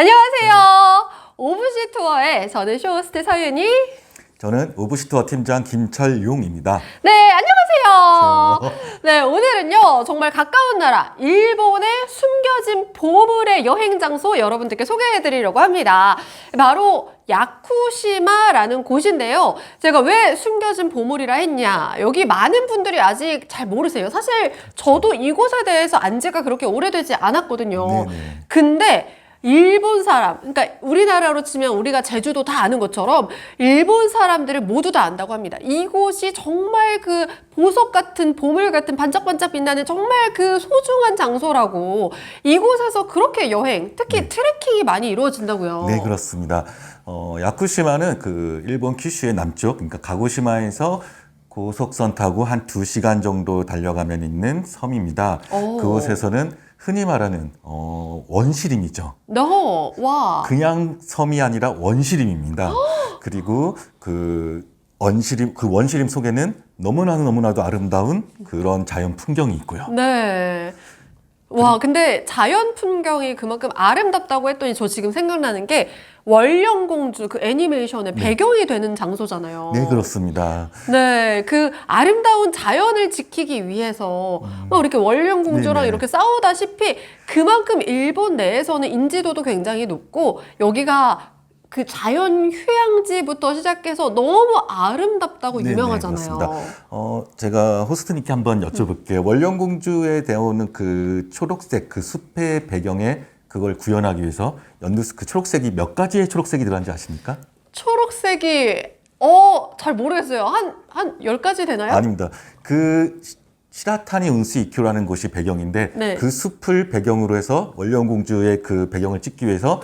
안녕하세요. 오브시 투어의 저는 쇼호스트 서윤이. 저는 오브시 투어 팀장 김철용입니다. 네, 안녕하세요. 네, 오늘은요, 정말 가까운 나라, 일본의 숨겨진 보물의 여행 장소 여러분들께 소개해 드리려고 합니다. 바로 야쿠시마라는 곳인데요. 제가 왜 숨겨진 보물이라 했냐. 여기 많은 분들이 아직 잘 모르세요. 사실 저도 이곳에 대해서 안 지가 그렇게 오래되지 않았거든요. 네네. 근데 일본 사람, 그러니까 우리나라로 치면 우리가 제주도 다 아는 것처럼 일본 사람들을 모두 다 안다고 합니다. 이곳이 정말 그 보석 같은 보물 같은 반짝반짝 빛나는 정말 그 소중한 장소라고 이곳에서 그렇게 여행, 특히 트레킹이 많이 이루어진다고요. 네, 그렇습니다. 어, 야쿠시마는 그 일본 큐슈의 남쪽, 그러니까 가고시마에서 고속선 타고 한 두시간 정도 달려가면 있는 섬입니다. 오. 그곳에서는 흔히 말하는 어, 원시림이죠. 너, 와. 그냥 섬이 아니라 원시림입니다. 그리고 그 원시림 그 원시림 속에는 너무나도 너무나도 아름다운 그런 자연 풍경이 있고요. 네. 와, 근데 자연 풍경이 그만큼 아름답다고 했더니 저 지금 생각나는 게 월령공주 그 애니메이션의 배경이 되는 장소잖아요. 네, 그렇습니다. 네, 그 아름다운 자연을 지키기 위해서 막 이렇게 월령공주랑 음. 네네. 이렇게 싸우다시피 그만큼 일본 내에서는 인지도도 굉장히 높고 여기가 그 자연 휴양지부터 시작해서 너무 아름답다고 네네, 유명하잖아요. 그렇습니다. 어, 제가 호스트님께 한번 여쭤볼게요. 월령공주에 나오는 그 초록색 그 숲의 배경에 그걸 구현하기 위해서 연두 그 초록색이 몇 가지의 초록색이 들어간지 아십니까? 초록색이 어, 잘 모르겠어요. 한 한 열가지 되나요? 아닙니다. 그 시- 시라타니 운스 이큐라는 곳이 배경인데 네. 그 숲을 배경으로 해서 월령공주의 그 배경을 찍기 위해서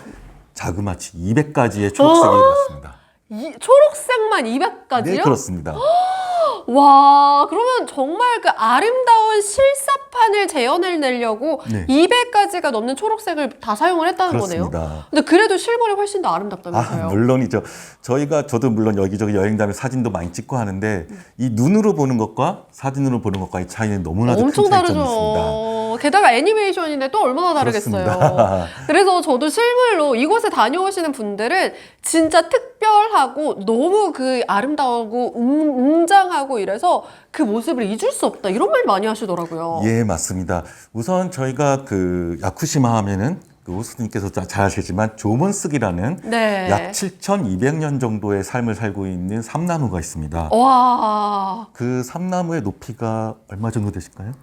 자그마치 200가지의 초록색이 들어갔습니다. 이, 초록색만 200가지요? 네, 그렇습니다. 와, 그러면 정말 그 아름다운 실사판을 재현을 내려고 네. 200가지가 넘는 초록색을 다 사용을 했다는 거네요. 그렇습니다. 근데 그래도 실물이 훨씬 더 아, 아름답다면서요. 물론이죠. 저희가 저도 물론 여기저기 여행 다니면 사진도 많이 찍고 하는데 이 눈으로 보는 것과 사진으로 보는 것과의 차이는 너무나도 엄청 큰 차이점이 있습니다. 게다가 애니메이션인데 또 얼마나 다르겠어요. 그래서 저도 실물로 이곳에 다녀오시는 분들은 진짜 특별하고 너무 그 아름다우고 웅- 웅장하고 이래서 그 모습을 잊을 수 없다 이런 말 많이 하시더라고요. 예, 맞습니다. 우선 저희가 그 야쿠시마 하면은 그 호스님께서 잘 아시지만 조먼스기라는 네. 약 7,200년 정도의 삶을 살고 있는 삼나무가 있습니다. 와, 그 삼나무의 높이가 얼마 정도 되실까요?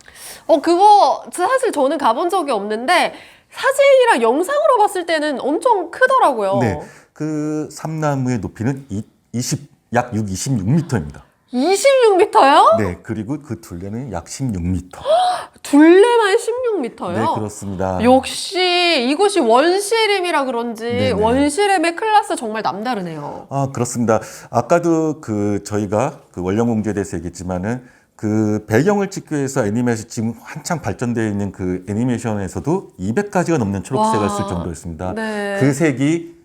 어 그거 사실 저는 가본 적이 없는데 사진이랑 영상으로 봤을 때는 엄청 크더라고요. 네. 그 삼나무의 높이는 이, 20, 약 6, 26m입니다. 26m요? 네, 그리고 그 둘레는 약 16m. 둘레만 16m요? 네, 그렇습니다. 역시 이곳이 원시림이라 그런지 네네. 원시림의 클래스 정말 남다르네요. 아, 그렇습니다. 아까도 그 저희가 그 원령공주에 대해서 얘기했지만은 그 배경을 찍기 위해서 애니메이션 지금 한창 발전되어 있는 그 애니메이션에서도 200가지가 넘는 초록색을 와. 쓸 정도였습니다. 네. 그 색이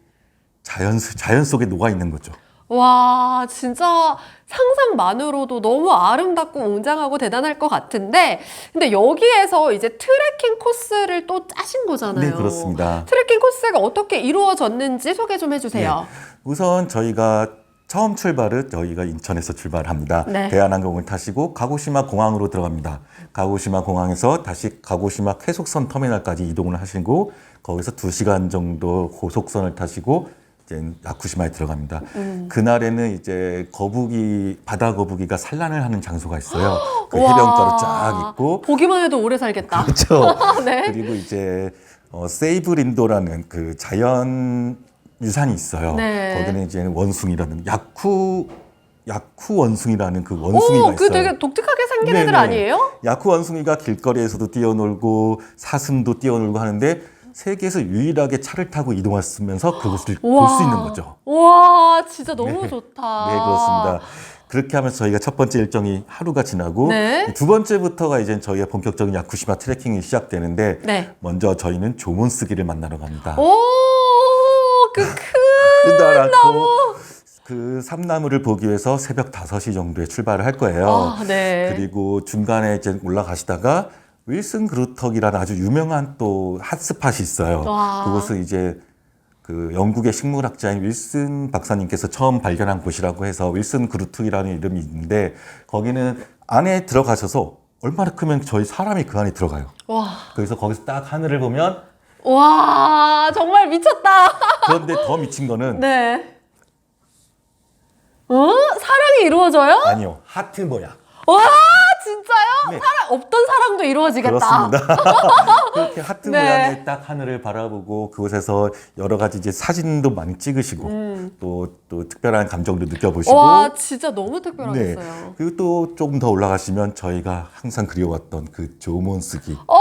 자연, 자연 속에 녹아 있는 거죠. 와, 진짜 상상만으로도 너무 아름답고 웅장하고 대단할 것 같은데, 근데 여기에서 이제 트레킹 코스를 또 짜신 거잖아요. 네, 그렇습니다. 트레킹 코스가 어떻게 이루어졌는지 소개 좀 해주세요. 우선 저희가 처음 출발은 저희가 인천에서 출발합니다. 네. 대한항공을 타시고 가고시마 공항으로 들어갑니다. 가고시마 공항에서 다시 가고시마 쾌속선 터미널까지 이동을 하시고 거기서 두시간 정도 고속선을 타시고 이제 야쿠시마에 들어갑니다. 음. 그날에는 이제 거북이 바다 거북이가 산란을 하는 장소가 있어요. 그 와, 해변가로 쫙 있고 보기만 해도 오래 살겠다. 그렇죠. 네. 그리고 이제 어, 세이브린도라는 그 자연 유산이 있어요. 네. 거기는 이제 원숭이라는 야쿠 야쿠 원숭이라는 그 원숭이가 오, 그 있어요. 되게 독특하게 생긴 네네. 애들 아니에요? 야쿠 원숭이가 길거리에서도 뛰어놀고 사슴도 뛰어놀고 하는데 세계에서 유일하게 차를 타고 이동하면서 그것을 볼 수 있는 거죠. 와, 진짜 너무 네. 좋다. 네, 그렇습니다. 그렇게 하면서 저희가 첫 번째 일정이 하루가 지나고 네. 두 번째부터가 이제 저희의 본격적인 야쿠시마 트레킹이 시작되는데 네. 먼저 저희는 조몬스기를 만나러 갑니다. 오, 그 큰. 크다랗고 그 삼나무를 보기 위해서 새벽 5시 정도에 출발을 할 거예요. 아, 네. 그리고 중간에 이제 올라가시다가 윌슨 그루턱이라는 아주 유명한 또 핫스팟이 있어요. 와. 그곳은 이제 그 영국의 식물학자인 윌슨 박사님께서 처음 발견한 곳이라고 해서 윌슨 그루트이라는 이름이 있는데 거기는 안에 들어가셔서 얼마나 크면 저희 사람이 그 안에 들어가요. 와, 그래서 거기서 딱 하늘을 보면 와, 정말 미쳤다. 그런데 더 미친 거는 네. 어? 사랑이 이루어져요? 아니요 하트 모양. 와, 진짜요? 네. 사랑 없던 사랑도 이루어지겠다. 그렇습니다. 그렇게 하트 네. 모양의 딱 하늘을 바라보고 그곳에서 여러 가지 이제 사진도 많이 찍으시고 또 또 특별한 감정도 느껴보시고 음. 와, 진짜 너무 네. 특별하겠어요. 그리고 또 조금 더 올라가시면 저희가 항상 그리워왔던 그 조몬스기. 어,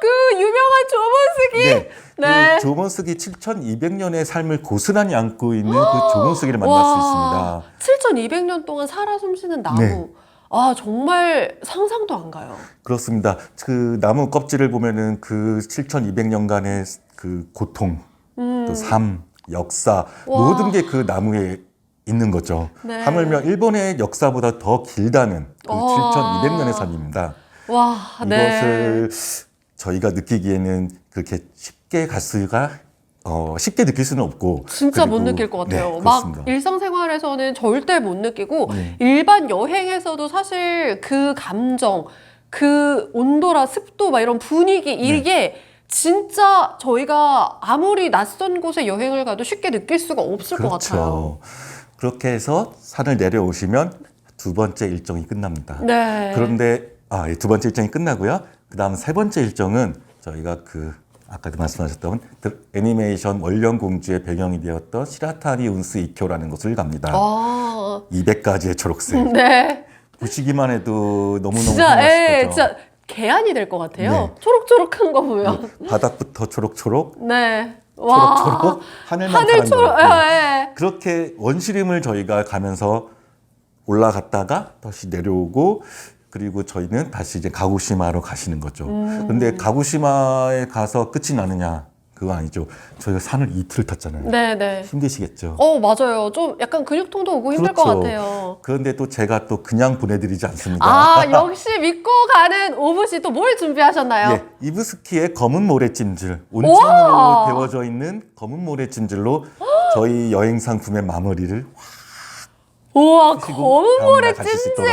그 유명한 조문스기. 네. 네. 그 조몬스기 7,200년의 삶을 고스란히 안고 있는 그 조몬스기를 만날 수 있습니다. 7,200년 동안 살아 숨쉬는 나무. 네. 아, 정말 상상도 안 가요. 그렇습니다. 그 나무 껍질을 보면은 그 7,200년간의 그 고통, 또 삶, 역사 음. 와. 모든 게 그 나무에 있는 거죠. 네. 하물며 일본의 역사보다 더 길다는 그 와. 7,200년의 삶입니다. 와, 네. 이것을 저희가 느끼기에는 그렇게 쉽게 갈 수가 어, 쉽게 느낄 수는 없고 진짜 못 느낄 것 같아요. 네, 막. 일상생활에서는 절대 못 느끼고 네. 일반 여행에서도 사실 그 감정, 그 온도라 습도 막 이런 분위기 네. 이게 진짜 저희가 아무리 낯선 곳에 여행을 가도 쉽게 느낄 수가 없을 것 같아요. 그렇죠. 그렇게 해서 산을 내려오시면 두 번째 일정이 끝납니다. 네. 그런데 아, 예, 두 번째 일정이 끝나고요. 그다음 세 번째 일정은 저희가 그 아까도 말씀하셨던 그 애니메이션 월령공주의 배경이 되었던 시라타니 운스 이쿄라는 곳을 갑니다. 아, 200가지의 초록색. 네. 보시기만 해도 너무너무 진짜, 예. 진짜 개안이 될 것 같아요. 네. 초록초록한 거 보면. 그 바닥부터 초록초록, 네. 와. 초록초록, 하늘만 하늘 초록, 거. 네. 예, 예. 그렇게 원시림을 저희가 가면서 올라갔다가 다시 내려오고 그리고 저희는 다시 이제 가고시마로 가시는 거죠. 음. 근데 가고시마에 가서 끝이 나느냐? 그거 아니죠. 저희가 산을 이틀 탔잖아요. 네, 네. 힘드시겠죠. 어, 맞아요. 좀 약간 근육통도 오고 힘들 것 그렇죠. 같아요. 그런데 또 제가 또 그냥 보내드리지 않습니다. 아, 역시 믿고 가는 오브 씨 또 뭘 준비하셨나요? 예, 이브스키의 검은 모래찜질, 온천으로! 데워져 있는 검은 모래찜질로 저희 여행 상품의 마무리를 우와, 검은 다음날 찜질.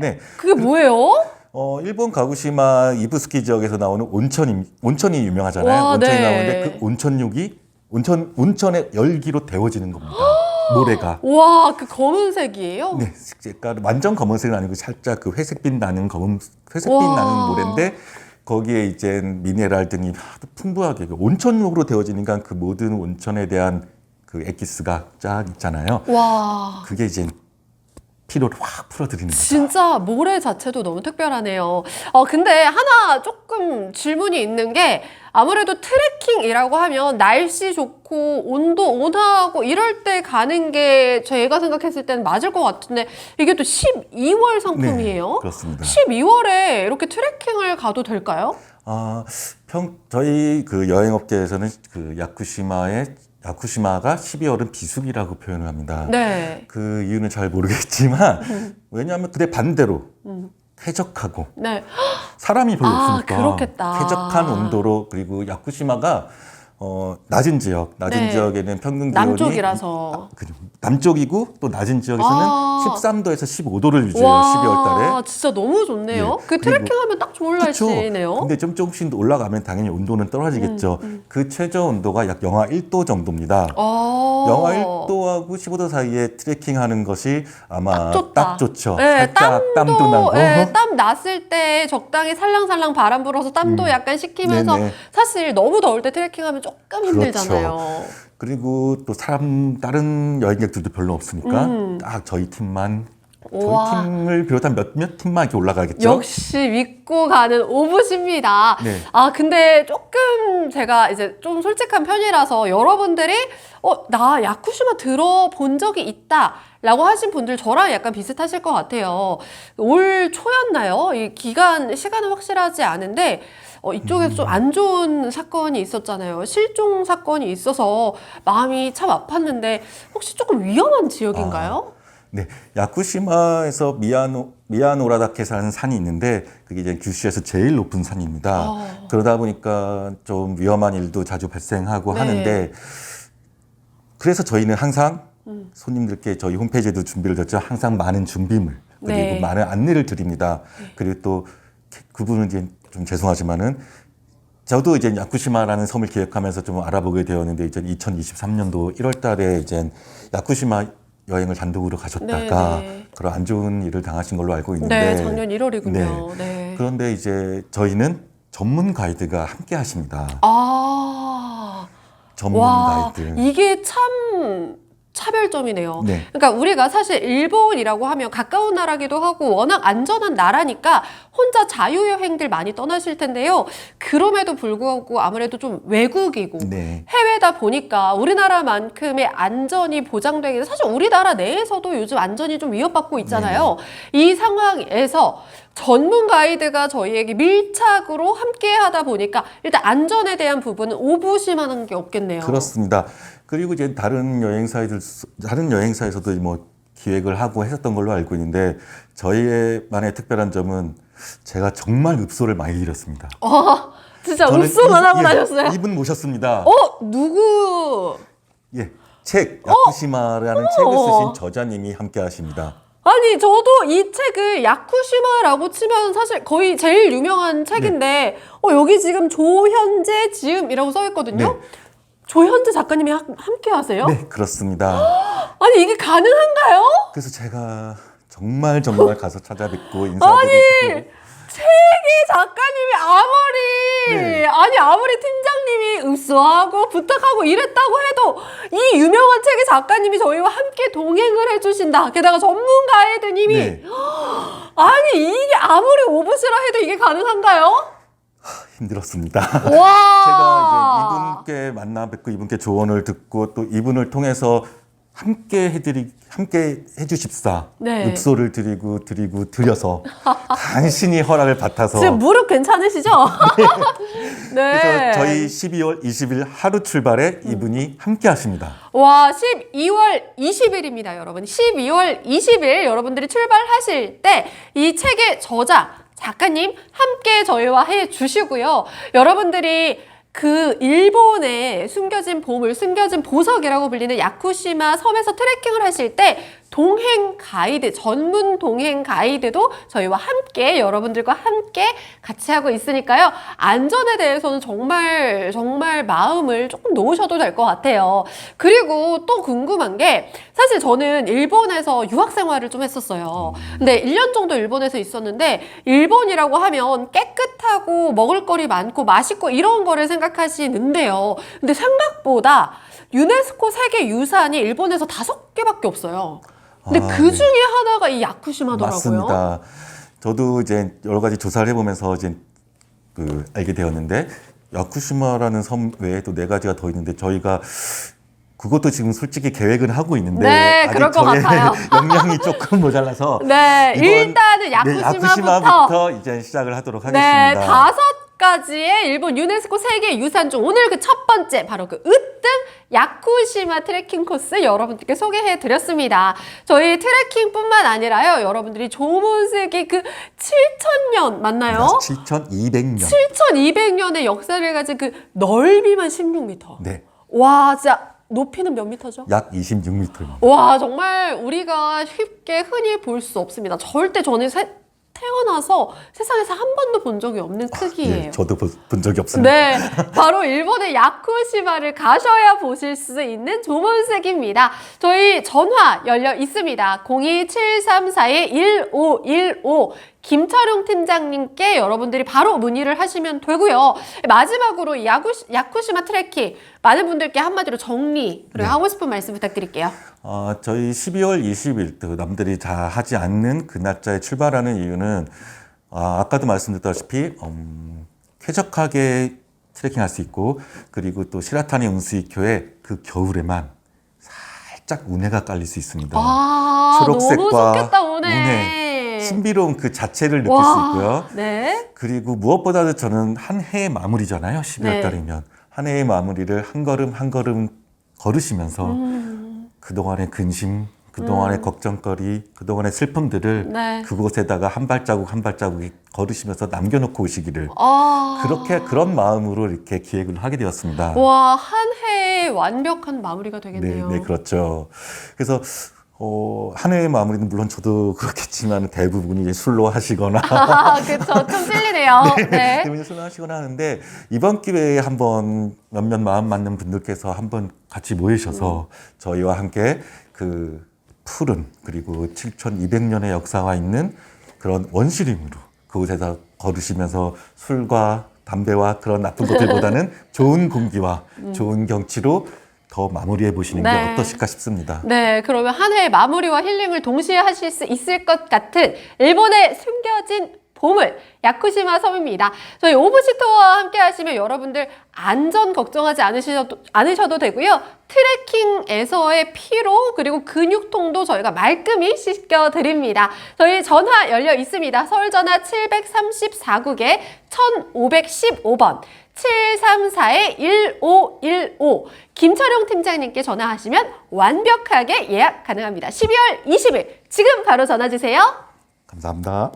네. 그게 뭐예요? 어, 일본 가구시마 이브스키 지역에서 나오는 온천이 온천이 유명하잖아요. 와, 온천이 네. 나오는데 그 온천육이 온천 온천의 열기로 데워지는 겁니다. 모래가. 우와, 그 검은색이에요? 네, 색깔 완전 검은색은 아니고 살짝 그 회색빛 나는 검은 회색빛 와. 나는 모래인데 거기에 이제 미네랄 등이 아주 풍부하게 그 온천육으로 데워지니까 그 모든 온천에 대한 그 엑기스가 쫙 있잖아요. 와. 그게 이제 피로를 확 풀어드리는 거죠. 진짜 모래 자체도 너무 특별하네요. 어, 근데 하나 조금 질문이 있는 게 아무래도 트레킹이라고 하면 날씨 좋고 온도 온화하고 이럴 때 가는 게 제가 생각했을 때는 맞을 것 같은데 이게 또 12월 상품이에요. 네, 그렇습니다. 12월에 이렇게 트레킹을 가도 될까요? 아, 평 저희 그 여행업계에서는 그 야쿠시마의 야쿠시마가 12월은 비수기라고 표현을 합니다. 네. 그 이유는 잘 모르겠지만 왜냐하면 그때 반대로 쾌적하고 네. 사람이 별로 아, 없으니까 그렇겠다. 쾌적한 온도로 그리고 야쿠시마가 어, 낮은 지역, 낮은 네. 지역에는 평균 기온이 남쪽이라서. 그 남쪽이고 또 낮은 지역에서는 아. 13도에서 15도를 유지해요. 12월 달에. 진짜 너무 좋네요. 예. 그 트레킹하면 딱 좋을 그렇죠. 날씨네요. 근데 좀 조금씩 올라가면 당연히 온도는 떨어지겠죠. 음, 그 최저 온도가 약 영하 1도 정도입니다. 어. 영하 1도하고 15도 사이에 트레킹하는 것이 아마 딱 좋다. 좋죠. 네, 살짝 땀도, 나고. 네, 땀 났을 때 적당히 살랑살랑 바람 불어서 땀도 음. 약간 식히면서 네네. 사실 너무 더울 때 트레킹하면 조금 그렇죠. 힘들잖아요. 그리고 또 사람 다른 여행객들도 별로 없으니까 음. 딱 저희 팀만 저희 우와. 팀을 비롯한 몇몇 팀만 이렇게 올라가겠죠. 역시 믿고 가는 오브십니다. 네. 아, 근데 조금 제가 이제 좀 솔직한 편이라서 여러분들이 어, 나 야쿠시마 들어본 적이 있다. 라고 하신 분들 저랑 약간 비슷하실 것 같아요. 올 초였나요? 이 기간, 시간은 확실하지 않은데, 어, 이쪽에서 좀 안 좋은 사건이 있었잖아요. 실종 사건이 있어서 마음이 참 아팠는데, 혹시 조금 위험한 지역인가요? 네, 야쿠시마에서 미야노 미야노라다케라는 산이 있는데 그게 이제 규슈에서 제일 높은 산입니다. 어. 그러다 보니까 좀 위험한 일도 자주 발생하고 네. 하는데 그래서 저희는 항상 음. 손님들께 저희 홈페이지에도 준비를 줬죠. 항상 많은 준비물 그리고 네. 많은 안내를 드립니다. 그리고 또 그분은 이제 좀 죄송하지만은 저도 이제 야쿠시마라는 섬을 기획하면서 좀 알아보게 되었는데 이제 2023년도 1월달에 이제 야쿠시마 여행을 단독으로 가셨다가 네, 네. 그런 안 좋은 일을 당하신 걸로 알고 있는데 네, 작년 1월이군요. 네. 그런데 이제 저희는 전문 가이드가 함께 하십니다. 아, 전문 와, 가이드. 이게 참 차별점이네요. 네. 그러니까 우리가 사실 일본이라고 하면 가까운 나라기도 하고 워낙 안전한 나라니까 혼자 자유여행들 많이 떠나실 텐데요. 그럼에도 불구하고 아무래도 좀 외국이고 네. 해외다 보니까 우리나라만큼의 안전이 보장되기는 사실 우리나라 내에서도 요즘 안전이 좀 위협받고 있잖아요. 이 상황에서 전문 가이드가 저희에게 밀착으로 함께 하다 보니까 일단 안전에 대한 부분은 오부심하는 게 없겠네요. 그렇습니다. 그리고 이제 다른 여행사들 다른 여행사에서도 뭐 기획을 하고 했었던 걸로 알고 있는데 저희만의 특별한 점은 제가 정말 읍소를 많이 잃었습니다. 아, 진짜 웃소만 이- 하고 예, 다녔어요. 이분 모셨습니다. 어, 누구? 예, 책 야쿠시마라는 책을 쓰신 저자님이 함께 하십니다. 아니 저도 이 책을 야쿠시마라고 치면 사실 거의 제일 유명한 책인데 어, 여기 지금 조현재 지음이라고 써 있거든요. 네. 조현재 작가님이 하- 함께 하세요? 네, 그렇습니다. 아니 이게 가능한가요? 그래서 제가 정말 정말 가서 찾아뵙고 인사드리고 책이 작가님이 아무리 네. 아니 아무리 팀장님이 읍소하고 부탁하고 이랬다고 해도 이 유명한 책의 작가님이 저희와 함께 동행을 해주신다. 게다가 전문 가이드님이 네, 아니 이게 아무리 오브시라 해도 이게 가능한가요? 힘들었습니다. 와. 제가 이제 이분께 만나 뵙고 이분께 조언을 듣고 또 이분을 통해서 함께 해드리 함께 해주십사 네. 읍소를 드리고 드리고 드려서 간신히 허락을 받아서 지금 무릎 괜찮으시죠? 네. 그래서 저희 12월 20일 하루 출발에 이분이 함께 하십니다. 와, 12월 20일입니다, 여러분. 12월 20일 여러분들이 출발하실 때 이 책의 저자, 작가님 함께 저희와 해 주시고요. 여러분들이 그 일본의 숨겨진 보물, 숨겨진 보석이라고 불리는 야쿠시마 섬에서 트레킹을 하실 때 동행 가이드, 전문 동행 가이드도 저희와 함께 여러분들과 함께 같이 하고 있으니까요. 안전에 대해서는 정말 정말 마음을 조금 놓으셔도 될 것 같아요. 그리고 또 궁금한 게 사실 저는 일본에서 유학 생활을 좀 했었어요. 근데 1년 정도 일본에서 있었는데 일본이라고 하면 깨끗하고 먹을거리 많고 맛있고 이런 거를 생각하시는데요. 근데 생각보다 유네스코 세계 유산이 일본에서 다섯 개밖에 없어요. 근데 아, 그 네. 중에 하나가 이 야쿠시마더라고요. 맞습니다. 저도 이제 여러 가지 조사를 해보면서 이제 그 알게 되었는데 야쿠시마라는 섬 외에도 네 가지가 더 있는데 저희가 그것도 지금 솔직히 계획은 하고 있는데 네, 아직 그럴 것 저의 같아요. 역량이 조금 모자라서 네, 일단은 네, 야쿠시마부터 야쿠시마부터 이제 시작을 하도록 네, 하겠습니다. 다섯 가지의 일본 유네스코 세계 유산 중 오늘 그 첫 번째 바로 그 으뜸 야쿠시마 트레킹 코스 여러분들께 소개해 드렸습니다. 저희 트레킹뿐만 아니라요. 여러분들이 조문색이 그 7,000년 맞나요? 7,200년. 7,200년의 역사를 가진 그 넓이만 16m. 네, 와, 진짜 높이는 몇 미터죠? 약 26m입니다. 와 정말 우리가 쉽게 흔히 볼 수 없습니다. 절대 저는 세- 태어나서 세상에서 한 번도 본 적이 없는 크기예요. 예, 저도 보- 본 적이 없습니다. 네, 바로 일본의 야쿠시마를 가셔야 보실 수 있는 조문색입니다. 저희 전화 열려 있습니다. 02734-1515 김철용 팀장님께 여러분들이 바로 문의를 하시면 되고요. 마지막으로 이 야쿠시, 야쿠시마 트레킹 많은 분들께 한마디로 정리 그리고 네. 하고 싶은 말씀 부탁드릴게요. 어, 저희 12월 20일 또 남들이 다 하지 않는 그 날짜에 출발하는 이유는 아, 아까도 말씀드렸다시피 음, 쾌적하게 트레킹할 수 있고 그리고 또 시라타니 운수이교에 그 겨울에만 살짝 운해가 깔릴 수 있습니다. 아, 너무 초록색과 좋겠다 오늘. 운해, 신비로운 그 자체를 느낄 와, 수 있고요. 네. 그리고 무엇보다도 저는 한 해의 마무리잖아요. 12월 네. 달이면. 한 해의 마무리를 한 걸음 한 걸음 걸으시면서 음. 그동안의 근심, 그동안의 걱정거리, 그동안의 슬픔들을 네. 그곳에다가 한 발자국 한 발자국 걸으시면서 남겨놓고 오시기를 아. 그렇게 그런 마음으로 이렇게 기획을 하게 되었습니다. 와, 한 해의 해의 완벽한 마무리가 되겠네요. 네, 네, 그렇죠. 그래서 어, 한 해의 마무리는 물론 저도 그렇겠지만 대부분이 이제 술로 하시거나 아, 그쵸. 좀 찔리네요. 네. 대부분이 술로 하시거나 하는데 이번 기회에 한번 몇몇 마음 맞는 분들께서 한번 같이 모이셔서 저희와 함께 그 푸른 그리고 7,200년의 역사가 있는 그런 원시림으로 그곳에서 걸으시면서 술과 담배와 그런 나쁜 것들보다는 좋은 공기와 좋은 경치로 더 마무리해 보시는 네. 게 어떠실까 싶습니다. 네, 그러면 한 해의 마무리와 힐링을 동시에 하실 수 있을 것 같은 일본의 숨겨진 보물 야쿠시마 섬입니다. 저희 오브시토와 함께 하시면 여러분들 안전 걱정하지 않으셔도, 않으셔도 되고요. 트레킹에서의 피로 그리고 근육통도 저희가 말끔히 씻겨드립니다. 저희 전화 열려 있습니다. 서울 전화 734국에 1515번 734-1515 김철용 팀장님께 전화하시면 완벽하게 예약 가능합니다. 12월 20일 지금 바로 전화 주세요. 감사합니다.